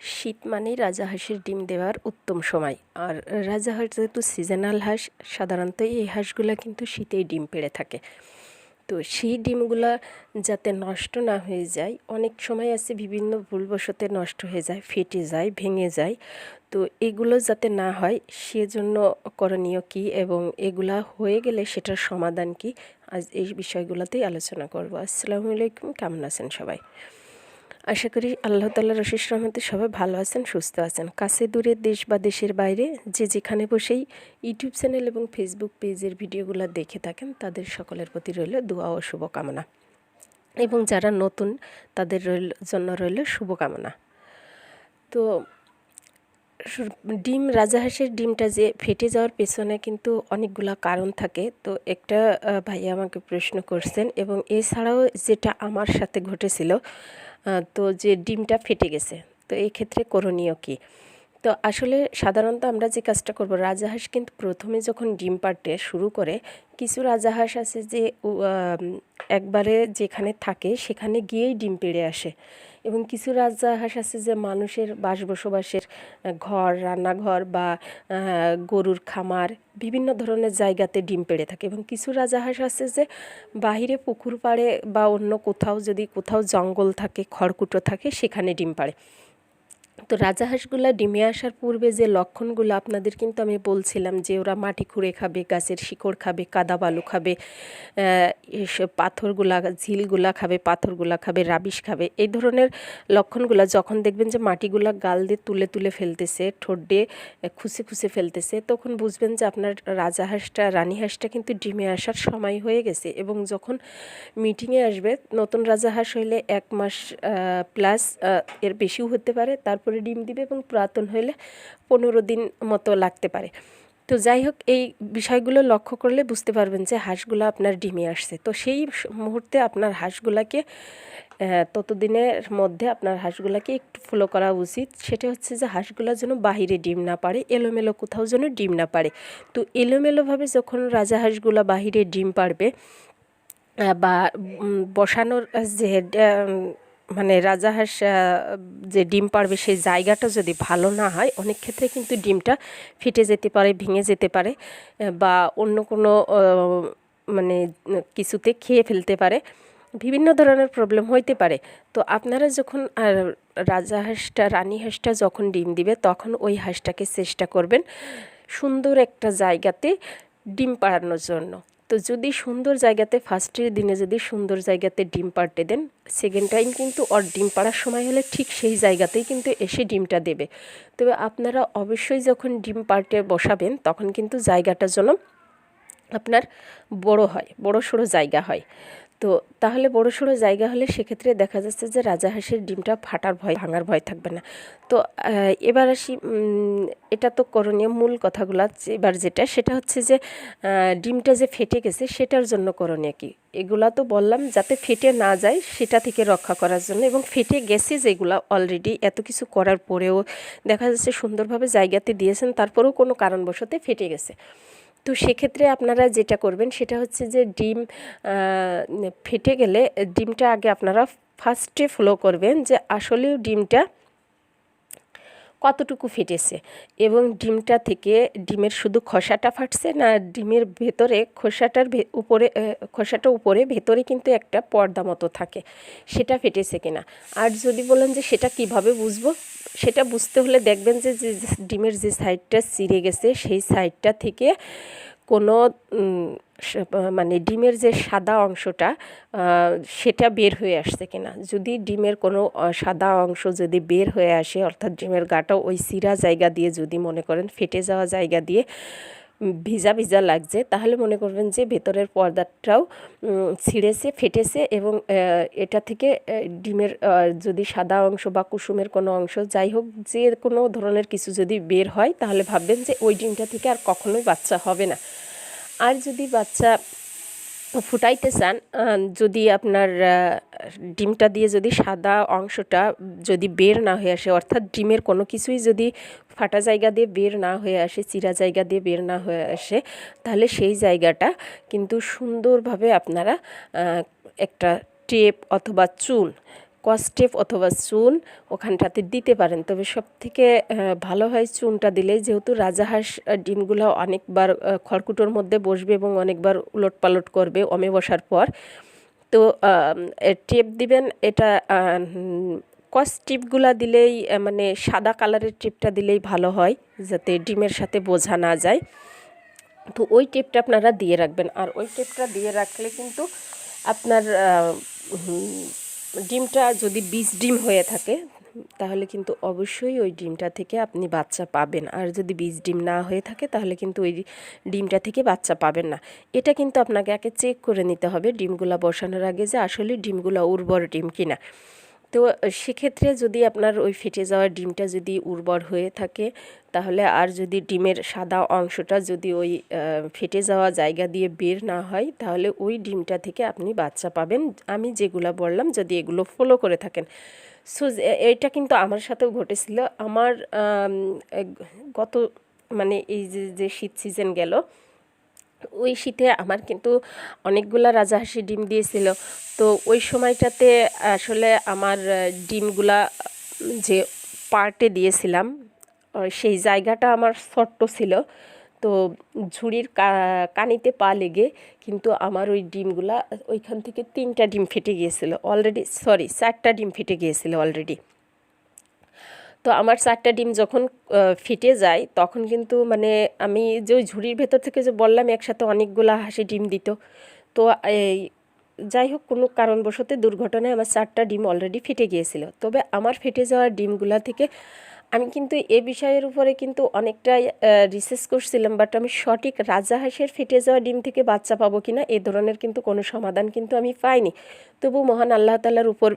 শীত মানেই রাজা হাঁসের ডিম দেওয়ার উত্তম সময়। আর রাজা হাঁস যেহেতু সিজনাল হাঁস, সাধারণত এই হাঁসগুলো কিন্তু শীতেই ডিম পেড়ে থাকে। তো সেই ডিমগুলা যাতে নষ্ট না হয়ে যায়, অনেক সময় আছে বিভিন্ন ভুলবশতে নষ্ট হয়ে যায়, ফেটে যায়, ভেঙে যায়। তো এগুলো যাতে না হয়, সেজন্য করণীয় কি এবং এগুলা হয়ে গেলে সেটার সমাধান কি, আজ এই বিষয়গুলোতেই আলোচনা করব। আসসালামু আলাইকুম, কেমন আছেন সবাই? আশা করি আল্লাহ তাল্লাহ রশিস রহমতে সবাই ভালো আছেন, সুস্থ আছেন। কাছে দূরে দেশ বা দেশের বাইরে যে যেখানে বসেই ইউটিউব চ্যানেল এবং ফেসবুক পেজের ভিডিওগুলো দেখে থাকেন, তাদের সকলের প্রতি রইল দোয়া ও শুভকামনা। এবং যারা নতুন, তাদের রইল, জন্য রইল শুভকামনা। তো ডিম রাজাহাঁসের ডিমটা যে ফেটে যাওয়ার পেছনে কিন্তু অনেকগুলা কারণ থাকে। তো একটা ভাইয়া আমাকে প্রশ্ন করছেন এবং এছাড়াও যেটা আমার সাথে ঘটেছিল তো যে ডিমটা ফেটে গেছে, তো এই ক্ষেত্রে করণীয় কী? তো আসলে সাধারণত আমরা যে কাজটা করব রাজাহাঁস কিন্তু প্রথমে যখন ডিম পাড়তে শুরু করে, কিছু রাজাহাঁস আছে যে একবারে যেখানে থাকে সেখানে গিয়েই ডিম পেড়ে আসে। এবং কিছু রাজাহাঁস আছে যে মানুষের বাস বসবাসের ঘর, রান্নাঘর বা গরুর খামার, বিভিন্ন ধরনের জায়গাতে ডিম পেড়ে থাকে। এবং কিছু রাজাহাঁস আছে যে বাহিরে পুকুর পাড়ে বা অন্য কোথাও যদি কোথাও জঙ্গল থাকে, খড়কুটো থাকে, সেখানে ডিম পাড়ে। তো রাজাহাঁসগুলা ডিমে আসার পূর্বে যে লক্ষণগুলো আপনাদের কিন্তু আমি বলছিলাম যে ওরা মাটি খুঁড়ে খাবে, গাছের শিকড় খাবে, কাদা বালু খাবে পাথরগুলা, ঝিলগুলা খাবে, পাথরগুলা খাবে, রাবিশ খাবে, এই ধরনের লক্ষণগুলো যখন দেখবেন যে মাটিগুলা গাল দিয়ে তুলে তুলে ফেলতেছে, ঠোঁট দিয়ে খুশে খুশে ফেলতেছে, তখন বুঝবেন যে আপনার রাজাহাঁসটা রানী হাঁসটা কিন্তু ডিমে আসার সময় হয়ে গেছে এবং যখন মিটিংয়ে আসবে, নতুন রাজাহাঁস হইলে এক মাস প্লাস এর বেশিও হতে পারে তারপরে ডিম দিবে এবং পুরাতন হলে পনেরো দিন মতো লাগতে পারে। তো যাই হোক এই বিষয়গুলো লক্ষ্য করলে বুঝতে পারবেন যে হাঁসগুলো আপনার ডিমে আসছে। তো সেই মুহূর্তে আপনার হাঁসগুলাকে ততদিনের মধ্যে আপনার হাঁসগুলাকে একটু ফলো করা উচিত। সেটা হচ্ছে যে হাঁসগুলো যেন বাহিরে ডিম না পারে এলোমেলো কোথাও যেন ডিম না পারে তো এলোমেলোভাবে যখন রাজা হাঁসগুলো বাহিরে ডিম পারবে বা বসানোর যে মানে রাজাহাঁস যে ডিম পারবে সেই জায়গাটা যদি ভালো না হয়, অনেক ক্ষেত্রে কিন্তু ডিমটা ফেটে যেতে পারে, ভেঙে যেতে পারে, বা অন্য কোনো মানে কিছুতে খেয়ে ফেলতে পারে। বিভিন্ন ধরনের প্রবলেম হইতে পারে। তো আপনারা যখন রাজা হাঁসটা রানী হাঁসটা যখন ডিম দিবে, তখন ওই হাঁসটাকে চেষ্টা করবেন সুন্দর একটা জায়গাতে ডিম পাড়ানোর জন্য। তো যদি সুন্দর জায়গাতে ফার্স্টের দিনে যদি সুন্দর জায়গাতে ডিম পাড়তে দেন সেকেন্ড টাইম কিন্তু ওর ডিম পাড়ার সময় হলে ঠিক সেই জায়গাতেই কিন্তু এসে ডিমটা দেবে। তবে আপনারা অবশ্যই যখন ডিম পাড়তে বসাবেন, তখন কিন্তু জায়গাটা যেন আপনার বড় হয় বড় সড়ো জায়গা হয়। তো তাহলে বড় সড়ো জায়গা হলে সেক্ষেত্রে দেখা যাচ্ছে যে রাজাহাঁসের ডিমটা ফাটার ভয়, ভাঙার ভয় থাকবে না। তো এবার আসি এটা তো করণীয় মূল কথাগুলো এবার যেটা, সেটা হচ্ছে যে ডিমটা যে ফেটে গেছে সেটার জন্য করণীয় কি? এগুলা তো বললাম, যাতে ফেটে না যায় সেটা থেকে রক্ষা করার জন্য এবং ফেটে গেছে যেগুলা অলরেডি এত কিছু করার পরেও দেখা যাচ্ছে সুন্দরভাবে জায়গাতে দিয়েছেন, তারপরেও কোনো কারণবশতে ফেটে গেছে। তো সেক্ষেত্রে আপনারা যেটা করবেন, সেটা হচ্ছে যে ডিম ফেটে গেলে ডিমটা আগে আপনারা ফার্স্টে ফলো করবেন যে আসলেও ডিমটা কতটুকু ফেটেছে? এবং ডিমটা থেকে ডিমের শুধু খোসাটা ফাটছে না ডিমের ভেতরে খোসাটার উপরে খোসাটা উপরে, ভেতরে কিন্তু একটা পর্দা মতো থাকে। সেটা ফেটেছে কিনা? আর যদি বলেন যে সেটা কীভাবে বুঝব? সেটা বুঝতে হলে দেখবেন যে ডিমের যে সাইডটা চিড়ে গেছে, সেই সাইডটা থেকে কোনো মানে ডিমের যে সাদা অংশটা সেটা বের হয়ে আসছে কিনা। যদি ডিমের কোনো সাদা অংশ যদি বের হয়ে আসে, অর্থাৎ ডিমের গাটা ওই সিরা জায়গা দিয়ে যদি মনে করেন ফেটে যাওয়া জায়গা দিয়ে ভিজা ভিজা লাগছে, তাহলে মনে করবেন যে ভেতরের পর্দাটাও ছিঁড়েছে, ফেটেছে এবং এটা থেকে ডিমের যদি সাদা অংশ বা কুসুমের কোনো অংশ, যাই হোক, যে কোনো ধরনের কিছু যদি বের হয়, তাহলে ভাববেন যে ওই ডিমটা থেকে আর কখনোই বাচ্চা হবে না। আর যদি বাচ্চা ফুটাইতে চান যদি আপনার ডিমটা দিয়ে যদি সাদা অংশটা যদি বের না হয়ে আসে, অর্থাৎ ডিমের কোনো কিছুই যদি ফাটা জায়গা দিয়ে বের না হয়ে আসে, চিরা জায়গা দিয়ে বের না হয়ে আসে, তাহলে সেই জায়গাটা কিন্তু সুন্দরভাবে আপনারা একটা টেপ অথবা চুন কস্টেপ অথবা চুন ওখানটাতে দিতে পারেন। তবে সব থেকে ভালো হয় চুনটা দিলে যেহেতু রাজাহাঁস ডিমগুলো অনেকবার খড়কুটোর মধ্যে বসবে এবং অনেকবার উলট পালট করবে অমে বসার পর। তো টেপ দিবেন, এটা কস টিপগুলা দিলেই মানে সাদা কালারের টিপটা দিলেই ভালো হয়, যাতে ডিমের সাথে বোঝা না যায়। তো ওই টেপটা আপনারা দিয়ে রাখবেন। আর ওই টেপটা দিয়ে রাখলে কিন্তু আপনার ডিমটা যদি বীজ ডিম হয়ে থাকে, তাহলে কিন্তু অবশ্যই ওই ডিমটা থেকে আপনি বাচ্চা পাবেন। আর যদি বীজ ডিম না হয়ে থাকে, তাহলে কিন্তু ওই ডিমটা থেকে বাচ্চা পাবেন না। এটা কিন্তু আপনাকে আগে চেক করে নিতে হবে, ডিমগুলা বসানোর আগে যে আসলে ডিমগুলা উর্বর ডিম কিনা। তো, সেক্ষেত্রে যদি আপনার ওই ফেটে যাওয়া ডিমটা যদি উর্বর হয়ে থাকে তাহলে আর যদি ডিমের সাদা অংশটা যদি ওই ফেটে যাওয়া জায়গা দিয়ে বের না হয়, তাহলে ওই ডিমটা থেকে আপনি বাচ্চা পাবেন। আমি যেগুলো বললাম যদি এগুলো ফলো করে থাকেন। সো এটা কিন্তু আমার সাথেও ঘটেছিল। আমার গত মানে এই যে যে শীত সিজন গেল, ওই শীতে আমার কিন্তু অনেকগুলা রাজাহাঁসি ডিম দিয়েছিল। তো ওই সময়টাতে আসলে আমার ডিমগুলা যে পার্টে দিয়েছিলাম সেই জায়গাটা আমার ছোট্ট ছিল। তো ঝুড়ির কানিতে পা লেগে কিন্তু আমার ওই ডিমগুলা ওইখান থেকে তিনটা ডিম ফেটে গিয়েছিল। অলরেডি সরি চারটা ডিম ফেটে গিয়েছিল অলরেডি তো আমার চারটা ডিম যখন ফেটে যায় তখন কিন্তু মানে আমি যে ওই ঝুড়ির ভেতর থেকে যে বললাম একসাথে অনেকগুলা হাসি ডিম দিত। তো এই যাই হোক, কোনো কারণবশত দুর্ঘটনায় আমার চারটা ডিম অলরেডি ফেটে গিয়েছিল। তবে আমার ফেটে যাওয়া ডিমগুলা থেকে আমি কিন্তু এ বিষয়ের উপরে কিন্তু অনেকটাই রিসার্চ করছিলাম বাট আমি সঠিক রাজা রাজাহাঁসের ফেটে যাওয়া ডিম থেকে বাচ্চা পাবো কিনা, এ ধরনের কিন্তু কোনো সমাধান কিন্তু আমি পাইনি। তবু মহান আল্লাহ তালার উপর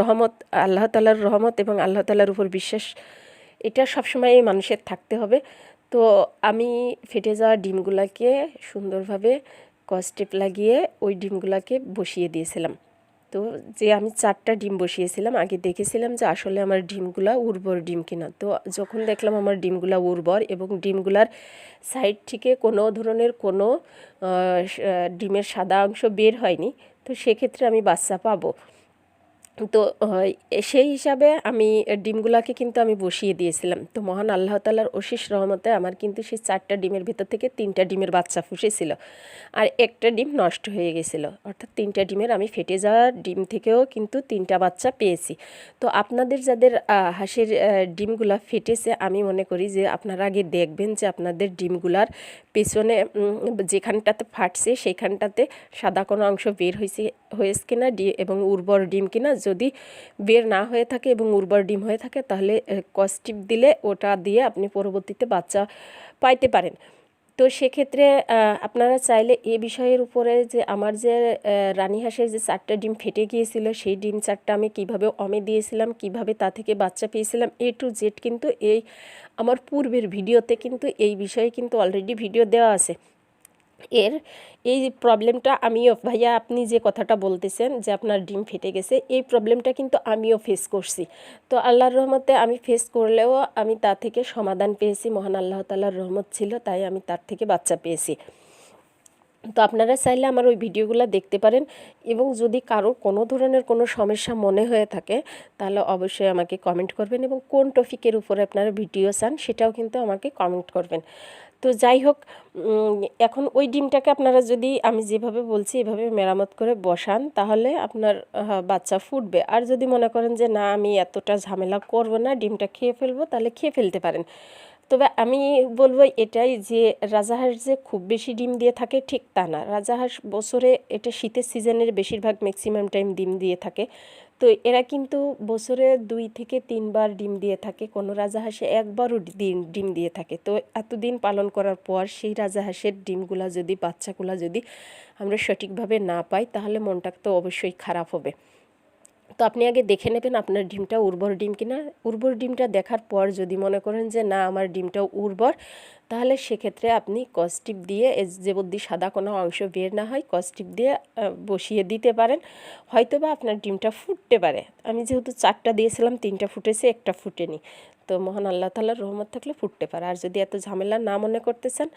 রহমত, আল্লাহ তালার রহমত এবং আল্লাহ তালার উপর বিশ্বাস, এটা সবসময় মানুষের থাকতে হবে। তো আমি ফেটে যাওয়া ডিমগুলাকে সুন্দরভাবে কস্টেপ লাগিয়ে ওই ডিমগুলাকে বসিয়ে দিয়েছিলাম। তো যে আমি চারটা ডিম বসিয়েছিলাম, আগে দেখেছিলাম যে আসলে আমার ডিমগুলা উর্বর ডিম কিনা। তো যখন দেখলাম আমার ডিমগুলা উর্বর এবং ডিমগুলার সাইড থেকে কোনো ধরনের কোনো ডিমের সাদা অংশ বের হয়নি, তো সেক্ষেত্রে আমি বাচ্চা পাবো। তো সেই হিসাবে আমি ডিমগুলাকে কিন্তু আমি বসিয়ে দিয়েছিলাম। তো মহান আল্লাহ তালার অশেষ রহমতে আমার কিন্তু সেই চারটা ডিমের ভেতর থেকে তিনটা ডিমের বাচ্চা ফুসেছিল আর একটা ডিম নষ্ট হয়ে গেছিল। অর্থাৎ তিনটা ডিমের আমি ফেটে যাওয়া ডিম থেকেও কিন্তু তিনটা বাচ্চা পেয়েছি। তো আপনাদের যাদের হাঁসের ডিমগুলা ফেটেছে, আমি মনে করি যে আপনারা আগে দেখবেন যে আপনাদের ডিমগুলার পেছনে যেখানটাতে ফাটছে সেইখানটাতে সাদা কোনো অংশ বের হয়েছে হয়েছে কিনা, ডি- এবং উর্বর ডিম কিনা যদি বের না হয়ে থাকে এবং উর্বর ডিম হয়ে থাকে, তাহলে কস্টিপ দিলে ওটা দিয়ে আপনি পরবর্তীতে বাচ্চা পাইতে পারেন। তো সেক্ষেত্রে আপনারা চাইলে এ বিষয়ের উপরে যে আমার যে রানী হাঁসের যে চারটা ডিম ফেটে গিয়েছিল, সেই ডিম চারটা আমি কীভাবে অমে দিয়েছিলাম, কীভাবে তা থেকে বাচ্চা পেয়েছিলাম, এ টু জেড কিন্তু এই, আমার পূর্বের ভিডিওতে কিন্তু এই বিষয়ে কিন্তু অলরেডি ভিডিও দেওয়া আছে। এর এই প্রবলেমটা আমিও, ভাইয়া আপনি যে কথাটা বলতেছেন যে আপনার ডিম ফেটে গেছে, এই প্রবলেমটা কিন্তু আমিও ফেস করছি। তো আল্লাহর রহমতে আমি ফেস করলেও আমি তা থেকে সমাধান পেয়েছি, মহান আল্লাহ তালার রহমত ছিল, তাই আমি তার থেকে বাচ্চা পেয়েছি। তো আপনারা চাইলে আমার ওই ভিডিওগুলো দেখতে পারেন এবং যদি কারও কোনো ধরনের কোনো সমস্যা মনে হয়ে থাকে, তাহলে অবশ্যই আমাকে কমেন্ট করবেন এবং কোন টপিকের উপরে আপনারা ভিডিও চান, সেটাও কিন্তু আমাকে কমেন্ট করবেন। তো যাই হোক এখন ওই ডিমটাকে আপনারা যদি আমি যেভাবে বলছি, এভাবে মেরামত করে বসান, তাহলে আপনার বাচ্চা ফুটবে। আর যদি মনে করেন যে, না, আমি এতটা ঝামেলা করব না, ডিমটা খেয়ে ফেলব তাহলে খেয়ে ফেলতে পারেন। তবে আমি বলব এটাই যে, রাজাহাঁস যে খুব বেশি ডিম দিয়ে থাকে, ঠিক তা না। রাজাহাঁস বছরে এটা শীতের সিজনের বেশিরভাগ ম্যাক্সিমাম টাইম ডিম দিয়ে থাকে। তো এরা কিন্তু বছরে দুই থেকে তিনবার ডিম দিয়ে থাকে। কোনো রাজাহাঁসে একবারও ডিম ডিম দিয়ে থাকে। তো এতদিন পালন করার পর সেই রাজা রাজাহাঁসের ডিমগুলা যদি, বাচ্চাগুলা যদি আমরা সঠিকভাবে না পাই, তাহলে মনটা তো অবশ্যই খারাপ হবে। তো আপনি আগে দেখে নেবেন আপনার ডিমটা উর্বর ডিম কিনা। উর্বর ডিমটা দেখার পর যদি মনে করেন যে, না, আমার ডিমটা উর্বর, তাহলে সেক্ষেত্রে আপনি কস্টিপ দিয়ে যে বুদ্ধি সাদা কোনো অংশ বের না হয় কস্টিপ দিয়ে বসিয়ে দিতে পারেন। হয়তো বা আপনার ডিমটা ফুটতে পারে। আমি যেহেতু চারটা দিয়েছিলাম, তিনটা ফুটেছে, একটা ফুটেনি। তো মহান আল্লাহ তালার রহমত থাকলে ফুটতে পারে। আর যদি এত ঝামেলা না মনে করতে চান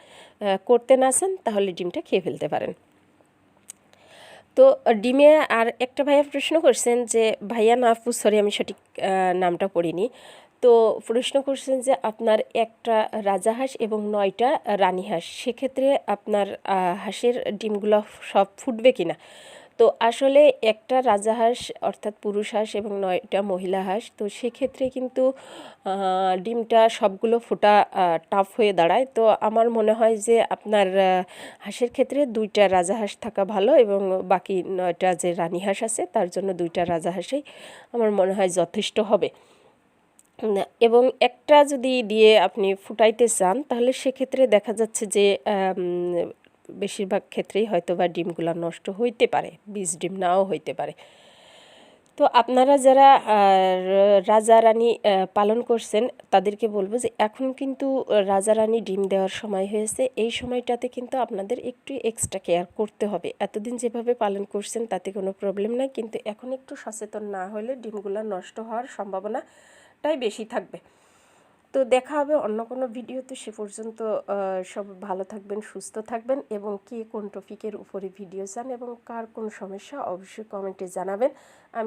করতে না চান, তাহলে ডিমটা খেয়ে ফেলতে পারেন। তো ডিমে আর একটা ভাইয়া প্রশ্ন করছেন যে, ভাইয়া না, আপু সরি আমি সঠিক নামটা পড়িনি। তো প্রশ্ন করছেন যে, আপনার একটা রাজা হাঁস এবং নয়টা রানী হাঁস, সেক্ষেত্রে আপনার হাঁসের ডিমগুলো সব ফুটবে কিনা? তো আসলে একটা রাজাহাঁস অর্থাৎ পুরুষ হাঁস এবং নয়টা মহিলা হাঁস, তো সেক্ষেত্রে কিন্তু ডিমটা সবগুলো ফোটা টাফ হয়ে দাঁড়ায়। তো আমার মনে হয় যে আপনার হাঁসের ক্ষেত্রে দুইটা রাজাহাঁস থাকা ভালো এবং বাকি নয়টা যে রানী হাঁস আছে, তার জন্য দুইটা রাজাহাঁসেই আমার মনে হয় যথেষ্ট হবে। এবং একটা যদি দিয়ে আপনি ফুটাইতে চান, তাহলে সেক্ষেত্রে দেখা যাচ্ছে যে বেশিরভাগ ক্ষেত্রেই হয়তো বা ডিমগুলো নষ্ট হইতে পারে, বীজ ডিম নাও হইতে পারে। তো আপনারা যারা রাজা রানী পালন করছেন, তাদেরকে বলব যে এখন কিন্তু রাজা রানী ডিম দেওয়ার সময় হয়েছে। এই সময়টাতে কিন্তু আপনাদের একটু এক্সট্রা কেয়ার করতে হবে। এতদিন যেভাবে পালন করছেন, তাতে কোনো প্রবলেম নাই। কিন্তু এখন একটু সচেতন না হলে ডিমগুলো নষ্ট হওয়ার সম্ভাবনাটাই বেশি থাকবে। তো দেখা হবে অন্য কোনো ভিডিওতে। সে পর্যন্ত সব ভালো থাকবেন, সুস্থ থাকবেন এবং কে কোন টপিকের উপরে ভিডিও চান এবং কার কোন সমস্যা অবশ্যই কমেন্টে জানাবেন।